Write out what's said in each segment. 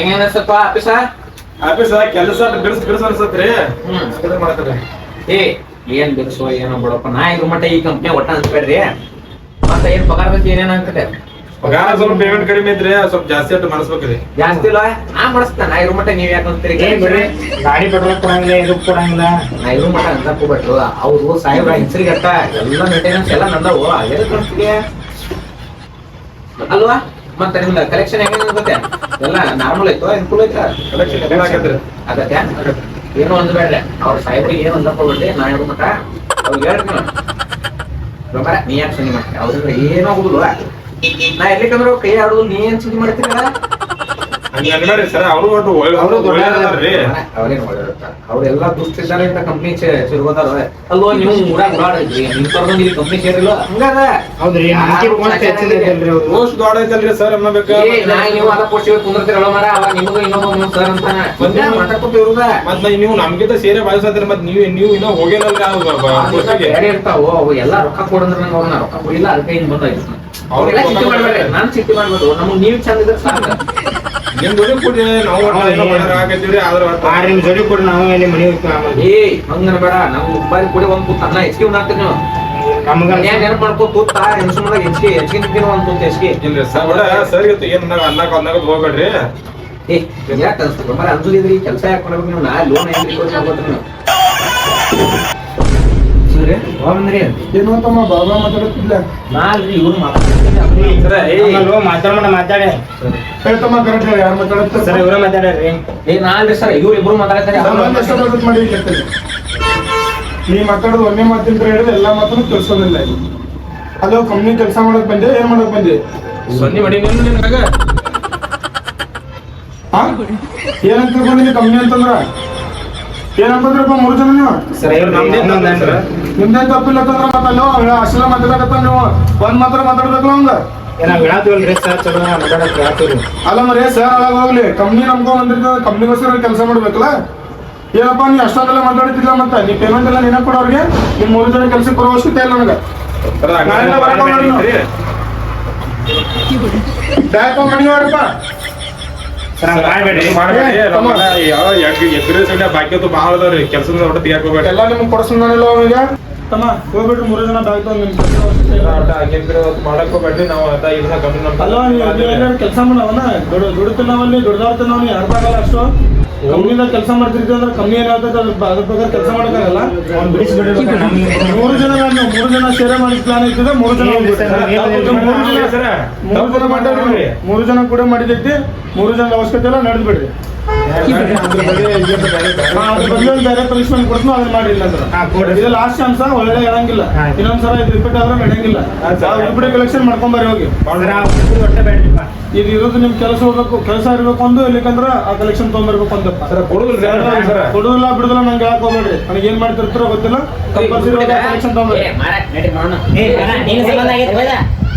ಹೆಂಗ ಸ್ವಲ್ಪ office office ಕೆಲಸ ಬಿರ್ಸ್ ಬಿರ್ಸ್ ಅನ್ಸತ್ರಿ. ಹ್ಮ್. ಮಾಡ್ತಾರೆ. ಏ ಏನ್ ಬಿರ್ಸೋ ಏನೋ ಬಿಡಪ್ಪ. ನಾ ಇದ್ರ ಮಟ್ಟ ಈ ಕಂಪ್ನಿ ಒಟ್ಟ ಅನ್ಸ್ಬೇಡ್ರಿ. ಮತ್ತ ಏನ್ ಪಗಾರ ಬಗ್ಗೆ ಏನೇನ್ ಅನ್ಕತೆ ಪಗಾರ ಸ್ವಲ್ಪ ಪೇಮೆಂಟ್ ಕಡಿಮೆ ಇದ್ರೆ ಸ್ವಲ್ಪ ಜಾಸ್ತಿ ಅಟ್ಟು ಮಾಡಿಸ್ಬೇಕ್ರಿ. ಜಾಸ್ತಿ ಇಲ್ಲ ನಾ ಮಾಡಿಸ್ತಾನ. ನಾ ಇದ್ರ ಮಟ್ಟ ನೀವ್ ಯಾಕೆ ಅಂತೀರಿ? ಏ ಗಾಡಿ ಪೆಟ್ರೋಲ್ ಕೊಡಂಗಿಲ್ಲ ಇದು ಕೊಡಂಗಿಲ್ಲ. ನಾ ಇದ್ರ ಮಟ್ಟ ಅಂತ ಹೋಗ್ಬಿಟ್ರು ಅವ್ರು ಸಾಹೇಬ್ರ ಹೆಸರಿಗಟ್ಟ ಎಲ್ಲ ಮೇಂಟೆನೆನ್ಸ್ ಎಲ್ಲ ನಂದವು. ಅದೇ ಅಲ್ವಾ? ಮತ್ತೆ ನಿಮ್ದ ಕಲೆಕ್ಷನ್ ಹೆಂಗ ಅನ್ಸುತ್ತೆ ಎಲ್ಲ ನಾರ್ಮಲ್ ಐತೋ ಅನುಕೂಲ ಐತಾ ಆಗತ್ತೆ ಏನು ಬೇಡ ಅವ್ರ ಸಾಹೇಬ್ರಿಗೆ ಏನು ಬಿಡ್ರಿ ನಾ ಹೇಳೋ ಮಟ್ಟ ಅವ್ರಿಗೆ ಹೇಳ್ತೀನಿ ರೊಬ್ಬರ ನೀ ಯಾಕೆ ಸುದ್ದಿ ಮಾಡ್ತೀನಿ ಅವ್ರಿಗೆ ಏನೋ ಹೋಗುದು ನಾ ಎಲ್ಲಿಕಂದ್ರೆ ಕೈ ಆಡುದು ನೀ ಏನ್ ಸುದ್ದಿ ಮಾಡ್ತೀರಲ್ಲ ಹಂಗ ಅನ್ಬೇಡ್ರಿ ಸರ್ ಅವರು ಒಟ್ಟು ಒಳ್ಳೆ ಅವ್ರು ಒಳ್ಳೆಯದಾರ್ರಿ ಅವ್ರೇನ್ ಒಳ್ಳೆಯವ್ರಿರ್ತಾರೆ. ಅವ್ರೆಲ್ಲ ದುಷ್ಟಿದ್ದಾರೆ ಅಂತ ಕಂಪ್ನಿ ಸೇರ್ಬೋದಾರ ಅಲ್ವೋ ನೀವು ಊರಾಗ ಓಡಾಡಿದ್ರಿ ನಿಮ್ ಕರ್ಕೊಂಡು ಇಲ್ಲಿ ಕಂಪ್ನಿ ಸೇರಿಲ್ಲ? ಹಂಗಾದ ಹೌದ್ರಿ ಪೋಸ್ಟ್ ಪೋಸ್ಟ್ ದೊಡ್ಡ ಐತಲ್ರಿ ಸರ್ ಅನ್ನಬೇಕ ನೀವು ಅದ ಪೋಸ್ಟಿಗೆ ಕುಂದಿರ್ತೀರಲ್ಲ ಮರ ಅವ ನಿಮಗೂ ಇನ್ನೊಬ್ಬ ಸರ್ ಅಂತ ಒಂದೇ ಮಾತಾಡ್ಕೊತ ಇರುದ? ಮತ್ತೆ ನೀವು ನಮ್ಗಿಂತ ಸೇರೆ ಬಾಯಿಸತ್ರಿ ಮತ್ತೆ ನೀವು ನೀವು ಇನ್ನೂ ಹೋಗಿರಲ್ಲ ಬೇರೆ ಇರ್ತಾವ ಅವು ಎಲ್ಲ ರೊಕ್ಕ ಕೊಡಂದ್ರೆ ನಂಗೆ ಅವ್ರನ್ನ ರೊಕ್ಕ ಕೊಡಿಲ್ಲ ಅದಕ್ಕೆ ಹಿಂಗ್ ಬಂದಾಯ್ತು ಅವ್ರು ಅವ್ರೆಲ್ಲ ಚಿಂತೆ ಮಾಡ್ಬೇಡ್ರಿ ನಾನ್ ಚಿಂತೆ ಮಾಡ್ಬೋದು ನಮ್ಗೆ ನೀವು ಚಂದ ಇದ್ರೆ ಸಾಕು. ನಿಮ್ ಜೋಡಿ ನಾವು ಮಾಡಾರ ಆಗೈತಿವ್ರಿ ಆದ್ರ ನಿಮ್ ಜೋಡಿ ಕೊಡಿ ನಾವು ಎಲ್ಲಿ ಮನೆ ಏ ಹಂಗನ ಬೇಡ ನಾವು ಉಪ್ಪಾರಿ ಕುಡಿ ಒಂದ್ ಕೂತ್ ಅನ್ನ ಹೆಚ್ಚಿಗೆ ಉಣ್ಣಾಕ್ತೀರಿ ನೀವು. ನಮ್ಗ ಏನ್ ನೆನಪು ಮಾಡ್ಕೋ ತೂತ ಹೆಣ್ಸುಮದಾಗ ಹೆಚ್ಚಿಗೆ ಹೆಚ್ಚಿಗೆ ಒಂದ್ ಹೆಚ್ಚಿಗೆ. ಇಲ್ರಿ ಸರ್ ಸರ್ ಇತ್ತು. ಏನ್ ಅನ್ನಕ್ ಅನ್ನಕ್ ಹೋಗ್ಬೇಡ್ರಿ. ಏ ಯಾಕೆ ಅನ್ಸ್ತದೆ ಮರ ಕೆಲಸ ಯಾಕೆ ಮಾಡ್ಬೇಕು ನೀವು? ನಾ ಲೋನ್ ಹೆಂಗೆ ಕೊಡ್ತೀನಿ ನೀವು ಸೂರ್ಯ ಬಂದ್ರಿ ಏನು ತಮ್ಮ ಬಾಬಾ ಮಾತಾಡುತ್ತಿಲ್ಲ ನಾಲ್ರಿ ಇವ್ರು ಮಾತಾಡ್ತೀನಿ ಮಾತಾಡ ಮಾತಾಡಿ. ಹೇಳ್ತಮ್ಮ ಕರೆಕ್ಟ್ ಯಾರು ಮಾತಾಡುತ್ತೆ? ಸರ್ ಇವ್ರ ಮಾತಾಡ್ರಿ. ಏ ನಾ ಅಲ್ರಿ ಸರ್ ಇವ್ರು ಇಬ್ರು ಬರುತ್ತೆ ಮಾಡಿ ನೀ ಮಾತಾಡೋದು ಒಂದೇ ಮಾತಿನ ಹೇಳಿದ್ರೆ ಎಲ್ಲಾ ಮಾತನ್ನು ತಿಳ್ಸೋದಿಲ್ಲ ಅದು ಕಂಪ್ನಿ ಕೆಲಸ ಮಾಡಕ್ ಬಂದೆ ಏನ್ ಮಾಡಕ್ ಬಂದೆ? ಸೊನ್ನೆ ಮಾಡಿ ನಿನಗ ಹಾ ಏನಂತ ಕಂಪ್ನಿ ಅಂತಂದ್ರ? ಏನಂತಂದ್ರಪ್ಪ ಮೂರು ಜನ ನೀವು? ಸರ್ ಇವ್ರು ನಮ್ದೇ ತಪ್ಪಿಲ್ಲ ಮತ್ತ ಮತ್ತಲ್ಲ ಅಷ್ಟೆಲ್ಲ ಮಾತಾಡಕತ್ತ ನೀವು? ಒಂದ್ ಮಾತ್ರ ಮಾತಾಡ್ಬೇಕಲ್ಲ ಹಂಗ? ಅಲ್ಲ ಮರೇ ಸರ್ ಅವಾಗ ಹೋಗ್ಲಿ. ಕಂಪ್ನಿ ನಮ್ಕೊ ಬಂದಿರ್ತದ ಕಂಪ್ನಿಗೋಸ್ಕರ ಕೆಲಸ ಮಾಡ್ಬೇಕಲ್ಲ? ಏನಪ್ಪ ನೀ ಅಷ್ಟೊಂದೆಲ್ಲ ಮಾತಾಡ್ತಿಲ್ಲ ಮತ್ತೆ? ನೀ ಪೇಮೆಂಟ್ ಎಲ್ಲ ನೀನ ಕೊಡೋರ್ಗೆ ನಿಮ್ ಮೂರು ಜನ ಕೆಲ್ಸಕ್ಕೆ ಬರೋ ಅವಶ್ಯಕತೆ ಇಲ್ಲ ನನಗೆ. ಬ್ಯಾಕ್ ಮಾಡಿ ಸೈಡ್ ಬಾಕಿ ಭಾಳ ಅದಾವ್ರಿ. ಕೆಲಸದ ಹೊಟ್ಟೆ ತೆಗಿಯಾಕ ಹೋಗ್ಬೇಡ್ರಿ. ಎಲ್ಲ ನಿಮ್ಗೆ ಕೊಡಿಸ್ತಾನಲ್ಲ ಅವನಿಗೆ? ತಮ್ಮ ಹೋಗ್ಬಿಟ್ರು ಮೂರು ಜನ ಬಾಯ್ತು ತಗೊಂಡು ನಿಮ್ ಕೆಲ್ಸ ಅವಶ್ಯಕತೆ ಇಲ್ಲ. ಒಟ್ಟ ಹಂಗೇನ್ರಿ ಅವತ್ತು ಮಾಡಕ್ ಹೋಗ್ಬೇಡ್ರಿ ನಾವು ಅದ ಇದನ್ನ ನೀವು ಕೆಲಸ ಮಾಡವನ ದುಡಿತಿಲ್ಲವಲ್ಲಿ ಅರ್ಥ ಆಗಲ್ಲ ಅಷ್ಟು? ಕಂಪ್ನಿದಾಗ ಕೆಲಸ ಮಾಡ್ತಿರ್ತೀವಿ ಅಂದ್ರೆ ಕಮ್ಮಿ ಏನಾಗ್ತದೆ ಅದ್ರ ಅದ್ರ ಪ್ರಕಾರ ಕೆಲಸ ಮಾಡೋಕ್ಕಾಗಲ್ಲ? ಮೂರು ಜನ ಮೂರು ಜನ ಸೇರೆ ಮಾಡಿ ಪ್ಲಾನ್ ಇರ್ತದೆ ಮೂರು ಜನ ಮೂರು ಜನ- ಮೂರು ಜನ- ಸರ್, ಮೂರು ಜನ ಮೂರು ಜನ ಕೂಡ ಮಾಡಿದೈತಿ ಮೂರು ಜನ ಅವಶ್ಯಕತೆ ಇಲ್ಲ ನಡೆದು ಬೇರೆ ಪನಿಷ್ಮೆಂಟ್ ಕೊಡ್ತು ಅದನ್ನ ಮಾಡಿಲ್ಲ ಅಂದ್ರೆ. ಇದು ಲಾಸ್ಟ್ ಚಾನ್ಸ್ ಒಳ್ಳೆ ಇರಂಗಿಲ್ಲ. ಇನ್ನೊಂದ್ಸಲ ಇದು ರಿಪೀಟ್ ಆದ್ರೆ ನಡೆಯಂಗಿಲ್ಲ ರಿಪೀಟ್ ಕಲೆಕ್ಷನ್ ಮಾಡ್ಕೊಂಬರ್ರಿ ಹೋಗಿ ಇದು ಇರೋದು ನಿಮ್ ಕೆಲಸ ಹೋಗ್ಬೇಕು ಕೆಲಸ ಇರ್ಬೇಕು ಒಂದು ಇಲ್ಲಿಕಂದ್ರ ಆ ಕಲೆಕ್ಷನ್ ತೊಗೊಂಬರ್ಬೇಕು ಅಂತ ಸರ್ ಕೊಡುದಿಲ್ರಿ ಸರ್ ಕೊಡುದಿಲ್ಲ ಬಿಡುದಿಲ್ಲ ನಂಗೆ ಯಾಕೆ ಹೋಗ್ಬೇಡ್ರಿ? ನನಗೆ ಏನ್ ಮಾಡ್ತಿರ್ತೀರೋ ಗೊತ್ತಿಲ್ಲ. ಕಂಪಲ್ಸರಿ ಕಲೆಕ್ಷನ್ ಹೋದ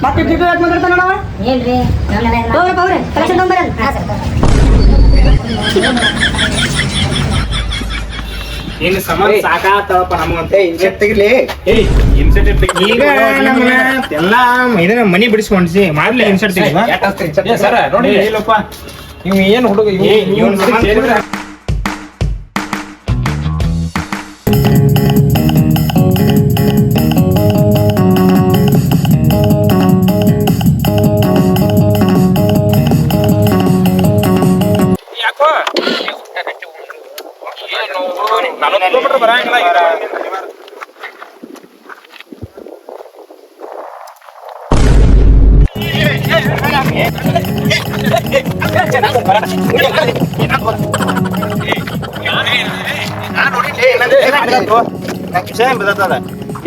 ಮತ್ತೆ ಯಾಕೆ ಮಾತಾಡ್ತಾನ ಏನ್ರಿ? ಕಲೆಕ್ಷನ್ ನಿನ್ನ ಸಂಬಂಧ ಸಾಕಾತವಪ್ಪ ನಮಗಂತೆ. ಇನ್ಸೆಟ್ ತೆಗಿಲಿ. ಏಯ್ ಇನ್ಸೆಂಟಿವ್ ಈಗ ನಮ್ಮನ್ನ ಎಲ್ಲಾ ಇದನ್ನ ಮನಿ ಬಿಡಿಸ್ಕೊಂಡ್ಸಿ ಮಾಡ್ಲಿ ಇನ್ಸರ್ಟ್ ತೆಗಿವಾ ಸರ್ ನೋಡಿ ಇಲ್ಲಪ್ಪ ನೀವು ಏನ್ ಹುಡುಗ ಇವ್ನ್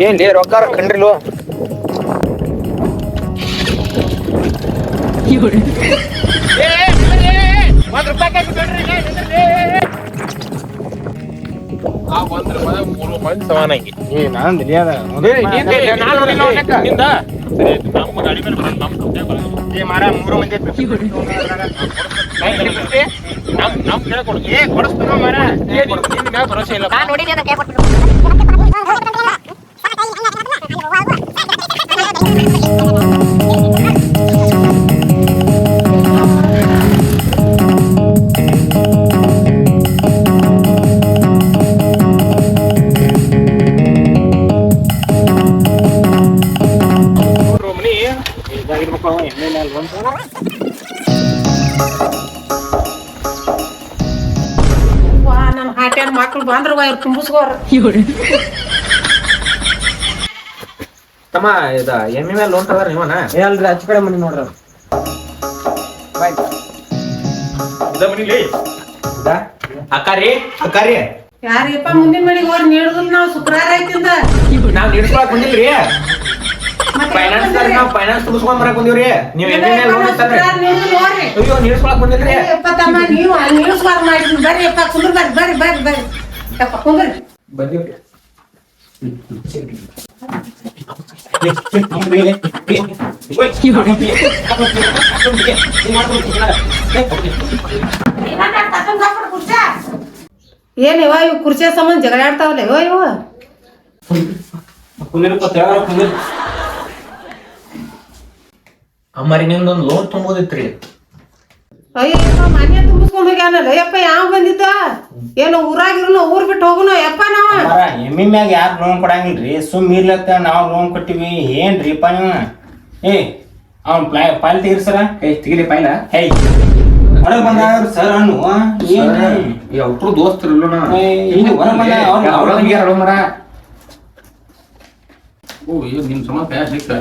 ಏನ್ ರೊಕ್ಕ ಕಂಡ್ರಿಲ್ವ ಆ ಒಂದ್ ರೂಪಾಯಿ ಮೂರು ಮಂದಿ ಸಮಾನಾಗಿ ಏ ನಾನ್ ತಿಳಿಯದ ನಮ್ಮ ಗಾಡಿ ಮೇಲೆ ಬರೋದು, ನಮ್ಮ ಕಂಪ್ನಿ ಬರೋದು. ಏ ಮಾರ ಮೂರು ಮಂದಿ ನಮ್ ನಮ್ ಕಡೆ ಕೊಡು. ಏ ಕೊಡಿಸ್ತಾನ ಮಾರ. ನಿನ್ನ ಭರೋಸೆ ಇಲ್ಲ ನಾನು ನೋಡಿದ್ದೆ ಅದಕ್ಕೆ ಕೊಟ್ಬಿಟ್ಟು ಹಾಟ್ಯಾನ ಮಕ್ಳು ಬಂದ್ರ ಇವ್ರು ತುಂಬಿಸ್ಕೋರ ತಮ್ಮ ಇದ ಎಮ್ಮಿ ಮೇಲೆ ಲೋನ್ ತಗೋರಿ ನೀವನ? ಏನಲ್ರಿ ಹಚ್ಚ ಕಡೆ ಮನಿ ನೋಡ್ರಿ ಇದ ಮನಿಲಿ ಅಕ್ಕಾರಿ ಅಕ್ಕಾರಿ ಯಾರಿಗಪ್ಪ ಮುಂದಿನ ಮನೆಗೆ ಹೋಗಿ ನೀಡುದಿಲ್ಲ ನಾವು ಶುಕ್ರವಾರ ಆಯ್ತಿಂದ ನಾವ್ ನೀಡ್ಕೊಳಕ್ ಬಂದಿಲ್ರಿ. ಫೈನಾನ್ಸ್ ನಾವ್ ಫೈನಾನ್ಸ್ ತುಡಿಸ್ಕೊಂಡ್ ಬರಕ್ ಬಂದಿವ್ರಿ ನೀವ್ ಎಮ್ಮಿ ಮೇಲೆ ಲೋನ್ ಇರ್ತಾರ್ರಿ ಅಯ್ಯೋ ನೀಡ್ಸ್ಕೊಳಕ್ ಬಂದಿಲ್ರಿ ತಮ್ಮ ನೀವು ನೀಡ್ಸ್ಬಾರ್ದು ಮಾಡಿದ್ರಿ ಬರ್ರಿ ಅಪ್ಪ ಕುಂದ್ರ ಬರ್ರಿ ಬರ್ರಿ ಬರ್ರಿ ಬರ್ರಿ ಯಪ್ಪ ಕುಂದ್ರಿ ಬಂದಿವ್ರಿ ಏನ್ ಇವ ಇವ್ ಕುರ್ಚಿ ಸಂಬಂಧ ಜಗಳ ಆಡ್ತಾವಲ್ಲ ಇವ ಇವ ಅಮ್ಮರಿ ಒಂದು ಲೋನ್ ತುಂಬೋದಿತ್ರಿ. ಅಯ್ಯೋ ಮನೆ ತುಂಬಿಸ್ಕೊಂಡ್ ಹೋಗ್ಯಾನಲ್ಲ. ಯಪ್ಪ ಯಾವ ಬಂದಿದ್ದ? ಏನು ಊರಾಗಿರುನು ಊರ್ ಬಿಟ್ಟು ಹೋಗುನು. ಯಪ್ಪ ನಾವ. ಎಮ್ಮಿ ಮ್ಯಾಗ ಯಾರು ಲೋನ್ ಕೊಡಂಗಿಲ್ರಿ? ಸುಮ್ ಇರ್ಲತ್ತ ನಾವು ಲೋನ್ ಕೊಟ್ಟಿವಿ. ಏನ್ರಿಪ್ಪ ನೀವು? ಏ ಅವ್ನ ಪ್ಲಾ ಪಾಲ್ ತೀರ್ಸರ ಏ ತೆಗಿಲಿ ಪೈಲ ಹೇಯ್ ಹೊರಗೆ ಬಂದಾವ್ರಿ ಸರ್ ಅನ್ನು. ಏನ್ ಯಾವ್ರು ದೋಸ್ತರು ಏ, ಇಲ್ಲಿ ಹೊರಗ್ ಬಂದ ಅವ್ರು- ಮರ? ಓ ಇದು ನಿಮ್ ಸಮ ಪ್ಯಾಸ್ ಸಿಕ್ತ?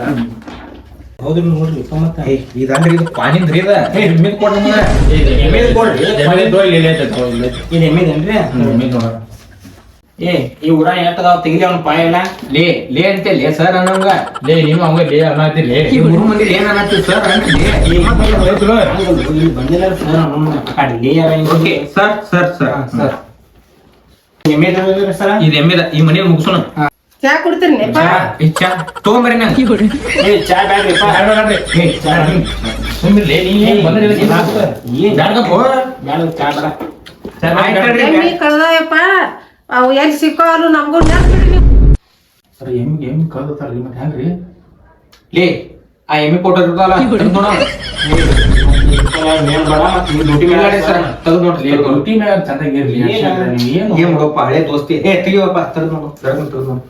ಹೌದ್ರಿ ನೋಡ್ರಿ ಮತ್ತ ಇದಲ್ರಿ ಇದು ಪಾನಿಂದ್ರಿ ಇದ? ಏ ನಿಮ್ಮಿದ್ ಕೊಡ್ರಿ. ಎಮ್ಮಿದ್ ಕೊಡ್ರಿ. ಇದು ಎಮ್ಮಿದೇನ್ರಿ ಏ ಈ ಊರ ಎಟ್ಟದಾವ್ ತೆಗಿಲಿ ಅವ್ನ ಪಾಯ ಎಲ್ಲ? ಲೇ ಲೇ ಅಂತ ಲೇ ಸರ್ ಅನ್ನಂಗ. ಲೇ ನೀವು ಅವಂಗ ಲೇ ಈ ಮೂರು ಮಂದಿ ಏನ್ ಅನ್ನತ್ತೀವಿ ಸರ್ ಅಂತ? ಲೇ. Sir Atlee okay sir sir sir sir ಎಮ್ಮಿದ ಸರ ಇದು ಎಮ್ಮಿದ ಈ ಮನೆ ಮುಗಿಸೋಣ. ಚಾ ಕುಡ್ತೀರಿ ನೆಪ್ಪ ಇಚ್ಛಾ ತಗೊಂಬರಿ ನಂಗೆ ಏ ಚಾ ಬ್ಯಾಡ್ರಿಪ್ಪ ಏ ಚಾ ಸುಮ್ಮನೆ ನೀ ಏನ್ ಬಂದ್ರೆ ಏನ್ ಬ್ಯಾಡ್ಗಪ್ಪೋ. ಬ್ಯಾಡ ಚಾ ಬೇಡ. ಆಯ್ತ್ ಹೇಳ್ರಿ. ಎಮ್ಮಿ ಕಳ್ದಯಪ್ಪ ಅವು ಎಲ್ಲಿ ಸಿಕ್ಕೋರು ನಮಗೂ ಸರ್ ಎಮ್ಗೆ ಎಂ ಕಳ್ದತ್ತಾರ್ರಿ ಮತ್ತೆ ಹೆಂಗ್ರಿ ಲೇ ಆ ಎಮ್ಮಿ ಫೋಟೋ ಇರ್ತದಲ್ಲ ತೆಗ್ದ್ ನೋಡೋಣ ಮೇಲ್ ಬೇಡ ಮತ್ತೆ ನೀ ಡ್ಯೂಟಿ ಮ್ಯಾಗ ಏನ್? ಮಾಡೋಪ್ಪ ಹಳೆ ದೋಸ್ತಿ. ಏ ತೆಗಿಯಪ್ಪ ತೆಗ್ದ್ ನೋಡು ತೆಗ್ದ್ ನೋಡು.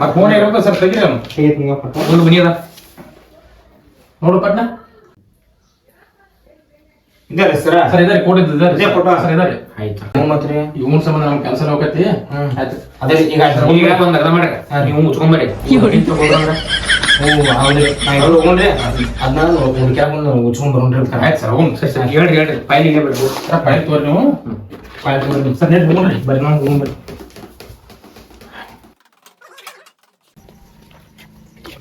ಮತ್ತೆ ಫೋನ್ ಇರೋದ ಸರ್ ತೆಗಿರಿ ಅವ್ನು. ಒಂದು ಮನಿ ಅದ. ನೋಡು ಪಟ್ನ. ಇದಾರೆ ಸರ. ಸರ್ ಇದ್ದಾರೆ ಇದೇ photo? ಸರ್ ಇದಾರೆ ಆಯ್ತು. ಮತ್ರಿ ಇವನ್ ಸಂಬಂಧ ನಮ್ ಕೆಲಸ ಹೋಗತಿ ಆಯ್ತು. ಅದೇ ಈಗ ಈಗ ಒಂದ್ ಅರ್ಧ ಮಾಡ್ರಿ. ನೀವು ಮುಚ್ಕೊಂಬರಿ ಓ ಹೌದ್ರಿ ನಾ ಇವ್ರು ಹೋಗ್ರಿ. ಅದನ್ನ ಹುಡುಕ್ಯಾಕ ಬಂದು ಉಚ್ಕೊಂಡ್ ಬರೋಣ್ರಿ ಆಯ್ತು ಸರ್ ಹೋಗ್ ಸರ್ ಸರ್. ಹೇಳ್ರಿ ಹೇಳ್ರಿ. ಬರ್ಬೋದು ಸರ್ ಫೈಲ್ ತೋರಿ ನೀವು. ಸರ್ ನೆಟ್ ಹೋಗ್ರಿ. ಬರ್ರಿ ನಾವು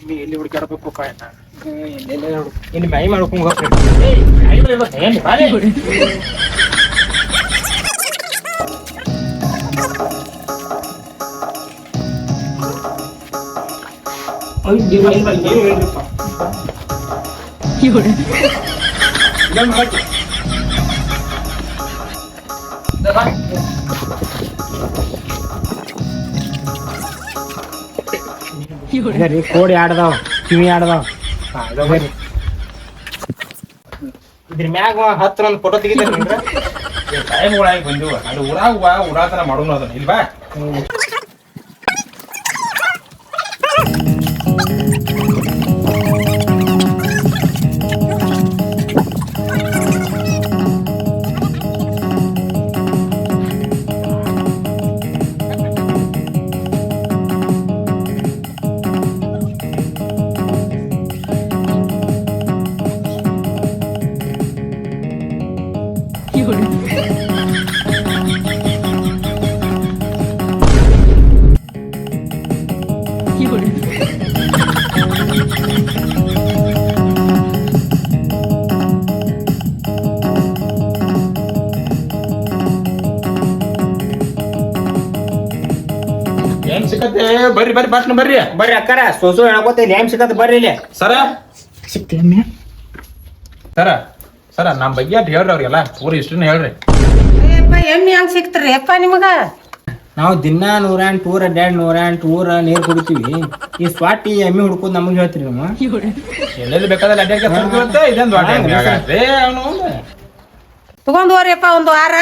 ಬರ್ರಿ ಎಲ್ಲಿ ಹುಡುಕ್ಯಾಡಬೇಕು ಇಲ್ಲಿ ಮೈ ಮಾಡ್ಕೊಂಡ್ ಹೋಗ್ರಿ ರೀ ಕೋಡಿ ಆಡ್ದಾವ ಕಿವಿ ಆಡ್ದಾವ. ಇದ್ರ ಮ್ಯಾಗ ಹತ್ರ ಒಂದು ಫೋಟೋ ತೆಗಿತಾರೆ ಟೈಮ್ಗಳಾಗಿ ಬಂದಿವ. ಅದು ಊರಾಗ ಬಾ ಊರಾತನ ಮಾಡೋಣ ಅದನ್ನ. ಇಲ್ಲಿ ಬರ್ರಿ ಬರ್ರಿ ಬಾಟ್ನ ಬರ್ರಿ. ಬರ್ರಿ ಅಕ್ಕಾರ ಸೋಸು ಹೇಳ್ಕೊತ ಇಲ್ಲಿ ಏನ್ ಸಿಕ್ಕತ್ ಬರ್ರಿ ಇಲ್ಲಿ. ಸರ. ಸರ ಸರ ನಮ್ ಬಗ್ಗೆ ಅಟ್ ಹೇಳ್ರಿ ಅವ್ರಿಗೆಲ್ಲ ಊರು ಇಷ್ಟನ್ನ ಹೇಳ್ರಿ. ಅಯ್ಯಪ್ಪ ಎಮ್ಮಿ ಹೆಂಗ್ ಸಿಕ್ತ್ರಿ? ಯಪ್ಪ ನಿಮಗ? ನಾವು ದಿನ ನೂರ ಎಂಟು ಊರ ಅಡ್ಯಾಡ್ ನೂರ ಎಂಟು ಊರ ನೀರ್ ಕುಡಿತೀವಿ. ಈ ಸ್ವಾಟಿ ಎಮ್ಮಿ ಹುಡ್ಕೋದು ನಮ್ಗೆ ಹೇಳ್ತೀರಿ ನಮ್ಮ ಎಲ್ಲೆಲ್ಲಿ ಬೇಕಾದ್ರೆ ಅಡ್ಡಾಡ್ಕೆ ತರ್ತೀವಂತೆ ಇದೊಂದು ದೊಡ್ಡ ಎಮ್ಮೆ ಆಗತ್ತೆ? ಅವನು ತಗೊಂಡ್ ಹೋಗ್ರಿಯಪ್ಪ ಒಂದು ವಾರ.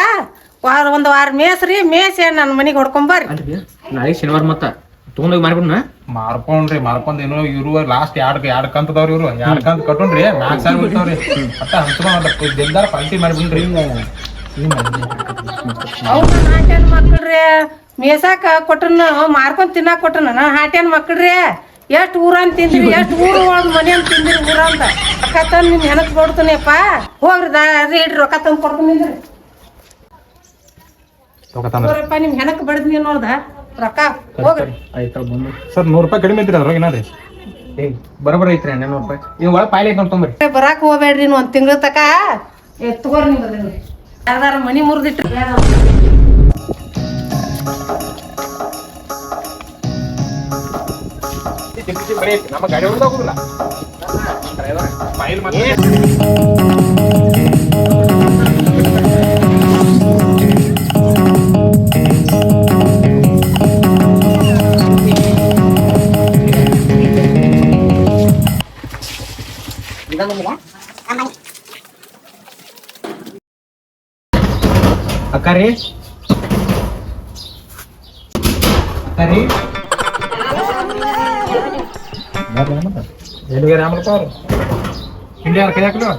ವಾರ ಒಂದು ವಾರ ಮೇಸ್ರಿ ಮೇಸಿ ನನ್ನ ಮನೆಗೆ ಹೊಡ್ಕೊಂಬರ್ರಿ ನಾಳೆ ಶನಿವಾರ ಮತ್ತ. ತಗೊಂಡೋಗಿ ಮಾರ್ಬಿಡ್ನ ಮಾರ್ಕೊಂಡ್ರಿ ಮಾರ್ಕೊಂಡ್ ಏನೋ ಇವ್ರು ಲಾಸ್ಟ್ ಎರಡ್ ಎರಡ್ ಕಂತದವ್ರಿ ಇವರು. ಎರಡ್ ಕಂತ ಕಟ್ಟೊಂಡ್ರಿ ನಾಲ್ಕ್ ಸಾವಿರ ಬಿಡ್ತಾವ್ರಿ ಒಟ್ಟ ಹಂಚ್ಕೊಂಡ್ ದಿಲ್ದಾರ ಪಾಲ್ಟಿ ಮಾಡ್ಬಿಡ್ರಿ ಮಕ್ಕಳ್ರಿ ಮೇಸಾಕ ಕೊಟ್ರನ ಮಾರ್ಕೊಂಡ್ ತಿನ್ನಾಕ ಕೊಟ್ರನ ಹಾಟ್ಯಾನ್ ಮಕ್ಕಳ್ರಿ ಎಷ್ಟ್ ಊರನ್ ತಿಂದ್ರಿ ಎಷ್ಟ್ ಊರು ಒಂದ್ ಮನೆ ಅಂತ ತಿಂದ್ರಿ ಊರಂತ ರೊಕ್ಕ ತಂದ್ ನಿಮ್ ಹೆಣಕ್ ಕೊಡ್ತೀನಿಪ್ಪ ಹೋಗ್ರಿ ದಾ ಇಡ್ರಿ ರೊಕ್ಕ ತಂದ್ ಕೊಡ್ತೀನಿ ನಿಮ್ ಹೆಣಕ್ ನೀನ್ ನೋಡ್ದ ರೊಕ್ಕ ಹೋಗ್ರಿ. ಆಯ್ತಾ ಬಂದು ಸರ್ ನೂರು ರೂಪಾಯಿ ಕಡಿಮೆ ಐತ್ರಿ ಅದ್ರಾಗ ಏನಾರಿ ಏ ಬರೋಬರ ಐತ್ರಿ ಹನ್ನೆರಡು ರೂಪಾಯಿ. ಇವ್ ಒಳಗೆ ಪಾಯ್ಲೆ ಐತೆ ತೊಂಬರಿ ಬರಾಕ್ ಹೋಗ್ಬೇಡ್ರಿ ನೀವು ಒಂದ್ ತಿಂಗಳ ತಕ. ಏ ತಗೋರಿ ನೀವು ಯಾರ್ದಾರ ಮನಿ ಮುರಿದಿಟ್ಟು. ನಮ್ಮ ಗಾಡಿ ಹೊಡೆದ ಹೋಗುದಿಲ್ಲ. ಫೈಲ್ ಮತ್ತೆ ಅಕ್ಕಾರಿ ಅಕ್ಕಾರಿ ಎಲ್ಲಿಗೆ ರಾಮಪ್ಪ ಅವ್ರು ಹಿಂದೆ ಯಾರು ಕೈ ಹಾಕ್ಲು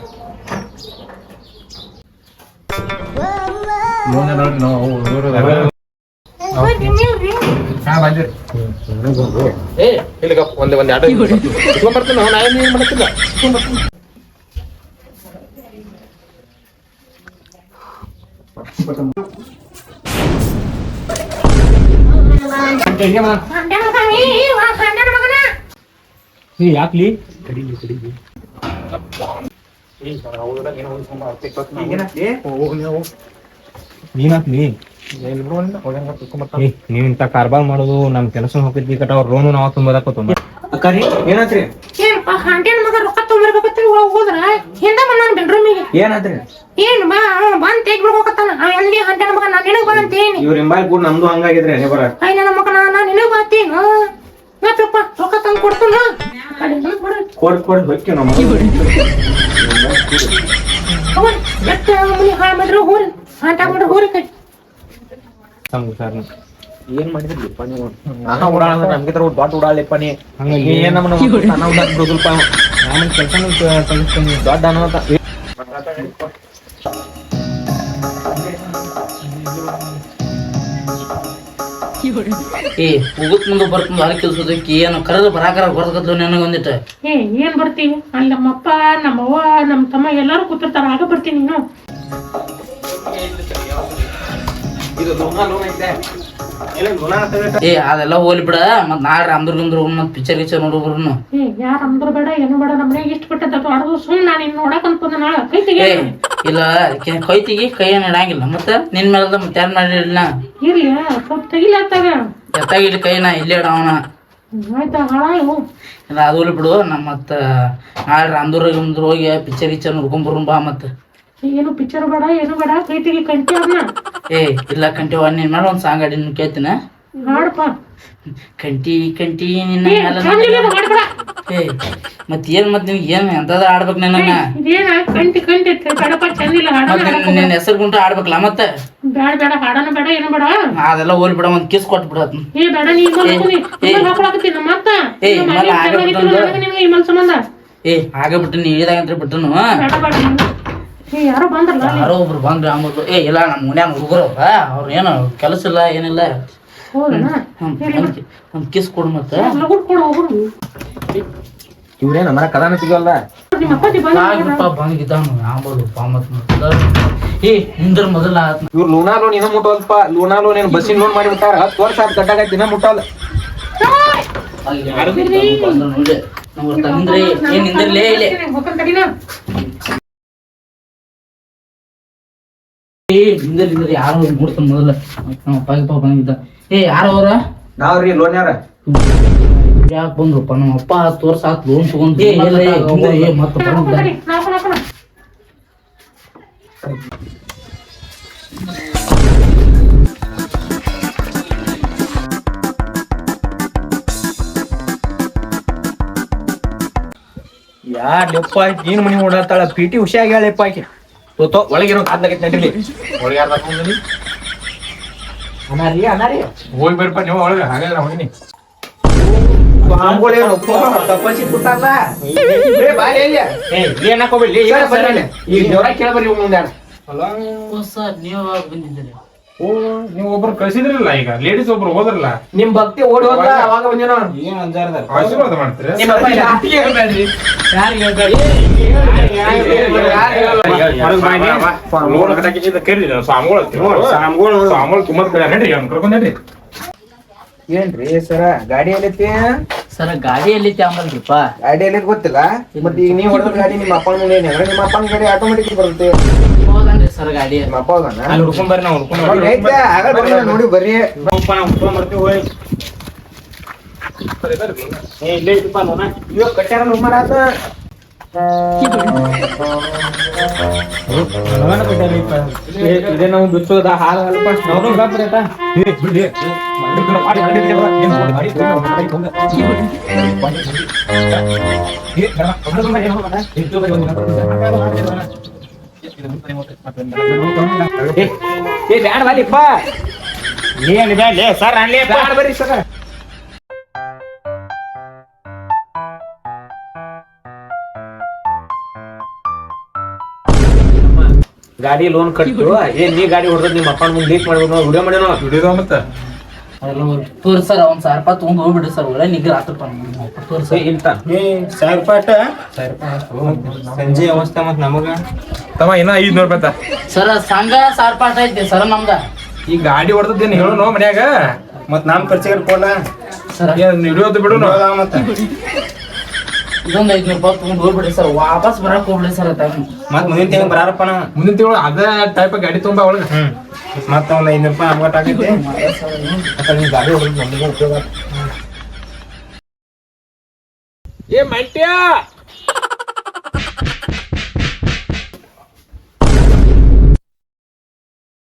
ಲೋನ್ ನೋಡ್ರಿ ನಾವು ಹಾ ಬಂದಿರಿ ಏ ಇಲ್ಲಿಗ ಒಂದೇ ಒಂದ್ ಎರಡು ಇಟ್ಕೊಂಡ್ ಬರ್ತೀನಿ ನಾವು ನಾ ಏನ್ ಮಾಡಕ್ಕಿಲ್ಲ ಯಾಕ್ಲಿ? ನೀನಾಕ್ಲಿ? ನೀವ್ ಇಂತ ಕಾರ್ಬಾರ್ ಮಾಡೋದು ನಮ್ ಕೆಲಸ ಹೋಗಿದ್ವಿ ಕಟ್ಟ ಅವ್ರ ರೋನು ನಾವ್ ತುಂಬ ಅಕ್ಕಾರಿ ಏನಾತ್ರಿ? ಏನಪ್ಪ ಹಾಂಟೇನ್ ಮಗ ರೊಕ್ಕ ತೊಗೊಂಬರ್ಬೇಕಂತ ಒಳಗ್ ಹೋದ್ರ? ಹಿಂದ ಬಂದ ಬೆಡ್ರೂಮಿಗೆ ಏನಾತ್ರಿ? ಏನ್ ಬಾ ಅವ ಬಂದ್ ತೆಗ್ ಬಿಡ್ಬೇಕತ್ತಾನ ಅವ ಎಲ್ಲಿ ಹಾಂಟೇನ್ ಮಗ? ನಾನು ನಿನಗ್ ಬಾ ಅಂತೇನಿ. ಇವ್ರ ಹಿಂಬಾಲ್ ಕೂಡ ನಮ್ದು ಹಂಗಾಗಿದ್ರೆ ಹಣೆ ಬರ. ಅಯ್ಯ ನನ್ನ ಮಗ ನಾ ನಾನ್ ನಿನಗ್ ಬಾತೇನು ಮತ್ತಪ್ಪ ರೊಕ್ಕ ತಂದು ಕೊಡ್ತಾನ ಕಡೆ. ಕೊಡ್ ಹೊಕ್ಕಿ ನಮ್ಮ ಅವನ್ ಎಷ್ಟ ಮನಿ ಹಾಳ್ ಮಾಡ್ರಿ ಹೋರಿ ಹಾಂಟ ಮಾಡ್ರಿ ಹೋರಿ ಕೈ ಸರ್ ಏನ್ ಮಾಡಿದ್ರಿಪ್ಪ ನೀವು ನಾನು ಉಡಾಳ ಅಂದ್ರೆ ನಮ್ಗೆ ತರ ದೊಡ್ಡ ಉಡಾಳಿಪ್ಪ ನೀ ಏನ್ ನಮ್ಮನ್ನ ಸಣ್ಣ ಉಡಾಕ್ ಬಿಡುದಿಲ್ಪ. ನಾನು ಕೆಲಸ ತೆಗಿಸ್ತೀನಿ ದೊಡ್ಡ ಅನ್ನೋತ ಏ ಹೋಗುತ್ ಮುಂದೆ ಬರ್ತ ಭಾಳ ಕೆಲ್ಸದಕ್ಕೆ? ಏನು ಕರೆದು ಬರಾಕರ ಬರ್ದಕತ್ಲು ನನಗೆ ಒಂದಿಟ್ಟು? ಏ ಏನ್ ಬರ್ತೀನಿ ಅಲ್ಲಿ ನಮ್ಮಪ್ಪ ನಮ್ಮವ್ವ ನಮ್ಮ ತಮ್ಮ ಎಲ್ಲಾರು ಕೂತಿರ್ತಾರ ಆಗ ಬರ್ತೀನಿ ನೀನು. ಏ ಅದೆಲ್ಲ ಹೋಲಿ ಬಿಡ. ಮತ್ ನಾಳೆ ರಾಮದುರ್ಗಂದ್ರ ಮತ್ ಪಿಕ್ಚರ್ ಗಿಚರ್ ನೋಡೋಬ್ರು ಏ ಯಾರ ಅಂದ್ರ ಬೇಡ ಏನು ಬೇಡ ನಮ್ಮ ಮನೆಗೆ ಇಷ್ಟ ಬಿಟ್ಟದ ಮಾಡೋದು ಸುಮ್ ನಾನು ಇನ್ನು ನೋಡಕ್ ಅನ್ಕೊಂಡ ನಾಳೆ. ಕೈ ತೆಗಿ. ಇಲ್ಲ ಕೈತಿಗೆ ಕೈ ತೆಗಿ ಕೈ ಏನ್ ಇಡಂಗಿಲ್ಲ. ಮತ್ತ ನಿನ್ ಮೇಲೆ ಮತ್ತೆ ಯಾರು ಮಾಡಿರಲಿಲ್ಲ ಇರ್ಲಿ ಸ್ವಲ್ಪ ತೆಗಿಲತ್ತಾಗ ಎತ್ತಾಗಿಲ್ಲಿ ಕೈನ ಇಲ್ಲೇ ಇಡವನ ಆಯ್ತಾ ಹಾಳಾಯು ಇಲ್ಲ ಅದು ಬಿಡು. ನಮ್ಮ ಮತ್ತ ನಾಳೆ ರಾಮದುರ್ಗಂದ್ರ ಹೋಗಿ ಪಿಕ್ಚರ್ ಗಿಚ್ಚರ್ ನೋಡ್ಕೊಂಡ್ ಬಾ ಮತ್ತ. ಏನು ಪಿಕ್ಚರ್ ಬೇಡ ಏನು ಬೇಡ ಕೈ ತೆಗಿ ಕಂಟಿ ಅದನ್ನ ಏ ಇಲ್ಲ ಕಂಟಿ ನಿನ್ ಮಾಡೋ ಒಂದ್ ಸಾಂಗ್ ಅಡಿ ಕೇಳ್ತೀನ. ಹಾಡಪ್ಪ ಕಂಟಿ ಕಂಟಿ ನಿನ್ನ ಅದು ಏ ಮತ್ ಏನ್ ಮತ್ ನಿಮ್ಗೆ ಏನ್ ಎಂತದ ಆಡ್ಬೇಕು ನನ್ನ ಇದೇನ? ಕಂಟಿ ಕಂಟಿ ಬೇಡಪ್ಪ ಚಂದಿಲ್ಲ ಮತ್ ನಿನ್ನ ಹೆಸರು ಗುಂಟ ಆಡ್ಬೇಕಲ್ಲ ಮತ್ತೆ? ಬೇಡ ಬೇಡ ಹಾಡನ ಬೇಡ ಏನು ಬೇಡ. ಅದೆಲ್ಲ ಹೋಲ್ ಬಿಡ ಒಂದ್ ಕಿಸ್ ಕೊಟ್ ಬಿಡತ್ ಏ ಬೇಡ ನೀ ಇಮಲ್ ಹಾಕೊಳಕತ್ತೀನಿ ನಮ್ಮ ಅತ್ತ. ಏ, ಇಮಲ್ ಆಗ ಇಮಲ್ ಸಂಬಂಧ ಏ ಆಗ ಬಿಟ್ಟು ನೀ ಇಳಿದಾಗ ಅಂತ ಬಿಟ್ಟನು. ಬೇಡ ಬೇಡ ನೀನು. ಯಾರೋ ಬಂದ್ರಲ್ಲ. ಯಾರೋ ಒಬ್ರು ಬಂದ್ರಿ ಆಂಬುದು ಏ ಇಲ್ಲ ನಮ್ಮ ಮನ್ಯಾನ ಹುಡುಗರಪ್ಪ ಅವ್ರ ಏನು ಕೆಲಸ ಇಲ್ಲ ಏನಿಲ್ಲ ಒಂದ್ ಕಿಸ್ ಕೊಡು ಮತ್ತೆ ಇವ್ರೇನ ಮರ ಕದಾನ ಸಿಗಲ್ಲ ಬಂದಿದ್ದಾನು ಆಂಬುದು ಪಾಮತ್ ಏ ನಿಂದ್ರ ಮೊದಲ ಆತ್ ಇವ್ರು ಲೂನಾ ಲೋನ್ ಇನ್ನ ಮುಟ್ಟವಲ್ಪ ಲೂನಾ ಲೋನ್ ಏನು ಬಸ್ಸಿನ ಲೋನ್ ಮಾಡಿ ಬಿಟ್ಟಾರ ಹತ್ತು ವರ್ಷ ಕಟ್ಟಾಗೈತಿ ಇನ್ನ ನೋಡಿ ತಂದ್ರೆ ಏನ್ ನಿಂದಿರ್ಲೇ ಇಲ್ಲೇ ಏ ಹಿಂದಲಿಂದ್ರ ಯಾರೋ ಯಾರು ಮೂಡ್ತಾನ ಮೊದಲ. ನಮ್ಮ ಅಪ್ಪ ಗಿಪ್ಪ ಬಂದಿದ್ದ ಏ ಯಾರು ಅವ್ರ? ನಾವ್ರಿ ಲೋನ್ ಯಾರ? ಯಾಕೆ ಬಂದ್ರಪ್ಪ? ನಮ್ಮ ಅಪ್ಪ ಹತ್ತು ವರ್ಷ ಆತ್ ಲೋನ್ ತಗೊಂಡ್ ಏ ಇಲ್ಲ ಏ ಹಿಂದೆ ಏ ಮತ್ತೆ ಬಂದ ತಡಿ ನಾಲ್ಕು ನಾಲ್ಕು ಯಾ ಲೆಪ್ಪ ಏನ್ ಮನಿ ಓಡಾಡ್ತಾಳ? ಪಿ ಟಿ ಹುಷಿಯಾಗಿ ಹೇಳಪ್ಪ ಆಕಿ. ತೋತೋ ಒಳಗಿರೋ ಕಾದ್ಲಾಗೈತಿ ನಡೀಲಿ ಒಳಗೆ ಯಾರು ಹಾಕೊಂಡ್ರಿ ಅನಾರಿ ಅನಾರಿ ಹೋಗಿ ಬರ್ಪ ನೀವು ಒಳಗೆ ಹಾಗಾದ್ರೆ ಹೋಗಿನಿ ತಪಸ್ಸಿ ಕೂತಾರಲ್ಲ ಏ ಬಾಯ್ ಎಲ್ಲಿ ಏ. ಏನ್ ಹಾಕೋಬಿಡ್ಲಿ ಸರ್, ಬರ್ರಿ ಇಲ್ಲಿ. ಈಗ ದೇವ್ರ ಕೇಳಬರ್ರಿ ಮುಂದೆ ಮುಂದೆ ಸರ್ ನೀವು ಬಂದಿದ್ದೀರಿ? ಓ ನೀವು ಒಬ್ರು ಕಳ್ಸಿದ್ರಲ್ಲ ಈಗ ಲೇಡೀಸ್ ಒಬ್ರು ಹೋದ್ರಲ್ಲ ನಿಮ್ ಭಕ್ತಿ ಓಡಿ ಹೋದ್ರ ಅವಾಗ ಬಂದೇನೋ ಏನ್ ಅಂಜಾರದ ಆಶೀರ್ವಾದ ಮಾಡ್ತೀರಿ ಏನ್ರಿ ಸರ ಗಾಡಿ ಎಲ್ಲೈತಿ ಸರ್ ಗಾಡಿಯಲ್ಲಿ ತ್ಯಾಂಬಲ್ರಿಪ್ಪ ಗಾಡಿ ಎಲ್ಲಿ ಗೊತ್ತಿಲ್ಲ ಮತ್ತೆ ಈಗ ನೀವು ಹೊಡೆದ ಗಾಡಿ ನಿಮ್ಮ ಅಪ್ಪನ ಮುಂದೆ ನಿಮ್ಮ ಅಪ್ಪನ ಗಾಡಿ ಆಟೋಮೆಟಿಕ್ ಬರುತ್ತೆ ಸರ್ ಗಾಡಿ. ನಿಮ್ಮ ಅಪ್ಪ ಹೋಗಣ ಅಲ್ಲಿ ಹುಡ್ಕೊಂಡ್ ಬರ್ರಿ ನಾವು ಹುಡ್ಕೊಂಡ್ ಐತೆ ಆಗ ಬರ್ರಿ. ನಾನ್ ನೋಡಿ ಬರ್ರಿ. ಹುಡ್ಕೊಂಡ್ ಬರ್ತೀವಿ ಹೋಯ್. ಏ ಇಲ್ಲೇ ಇದ್ದಪ್ಪ ನೋಡ ಇವಾಗ ಕಟ್ಯಾರ ನುಮ್ಮರ ಆತ ಇದೇ ನಾವು ಬಿಚ್ಚೋದ ಹಾಲು ಅಲ್ಪ ಅವ್ರು ಬರ್ತಾರಟ ಏ ಬ್ಯಾಡ ಬಾಲಿಪ್ಪ ಏನಿದೆ? ಲೇ ಸರ್ ಅನ್ಲೇಪ್ಪ ಬ್ಯಾಡ ಬರ್ರಿ ಸರ. ಗಾಡಿ ಲೋನ್ ಕಟ್ಟು ಏನ್ ನೀ ಗಾಡಿ ಹೊಡೆದ್ ನಿಮ್ಮ ಅಪ್ಪನ ಮುಂದೆ ಲೀಕ್ ಮಾಡ್ಬೇಕು ನಾವು ವಿಡಿಯೋ ಮಾಡ್ಯಾನೋ ವಿಡಿಯೋ ಮತ್ತ ತೋರಿ ಸರ್ ಒಂದು ಸಾವಿರ ರೂಪಾಯಿ ತೊಗೊಂಡು ಹೋಗ್ಬಿಡ್ರಿ ಸರ್ ಒಳ್ಳೆ ನಿಗ್ರ ಆತಪ್ಪ ತೋರಿ ಸರ್ ಸಾವಿರ ರೂಪಾಯಿ ಸಂಜೆ ಅವಸ್ಥೆ ಮತ್ ನಮಗ. ತಮ್ಮ ಇನ್ನೂ ಐದುನೂರು ರೂಪಾಯಿ. ಸರ್ ಸಂಘ ಸಾವಿರ ರೂಪಾಯಿ ಐತಿ ಸರ್ ನಮ್ದ. ಈ ಗಾಡಿ ಹೊಡೆದೇನು ಹೇಳು ಮನ್ಯಾಗ? ಮತ್ ನಮ್ ಖರ್ಚಿಗೆ ಕೊಡ ಸರ್. ಹಿಡಿಯೋದು ಬಿಡು ಮತ್ತ. ಇದೊಂದ್ ಐದ್ನೂರು ರೂಪಾಯಿ ತಗೊಂಡ್ ಹೋಗ್ಬಿಡಿ ಸರ್. ವಾಪಸ್ ಬರಕ್ ಹೋಗ್ಬಿಡಿ ಸರ್ ಮತ್ ಮುಂದಿನ ತಿಂಗಳು ಬರಾರಪ್ಪ ನಾ ಮುಂದಿನ ತಿಂಗಳು ಅದೇ ಟೈಪ್ ಗಾಡಿ ತುಂಬ ಒಳಗ. ಮತ್ತ ಒಂದ್ ಐನೂರು ರೂಪಾಯಿ ಅಮೌಂಟ್ ಆಗೈತಿ ಗಾಡಿ ಹೊಡೆದು ನಮಗೂ ಉಪಯೋಗ ಏ ಮಂಟ್ಯ!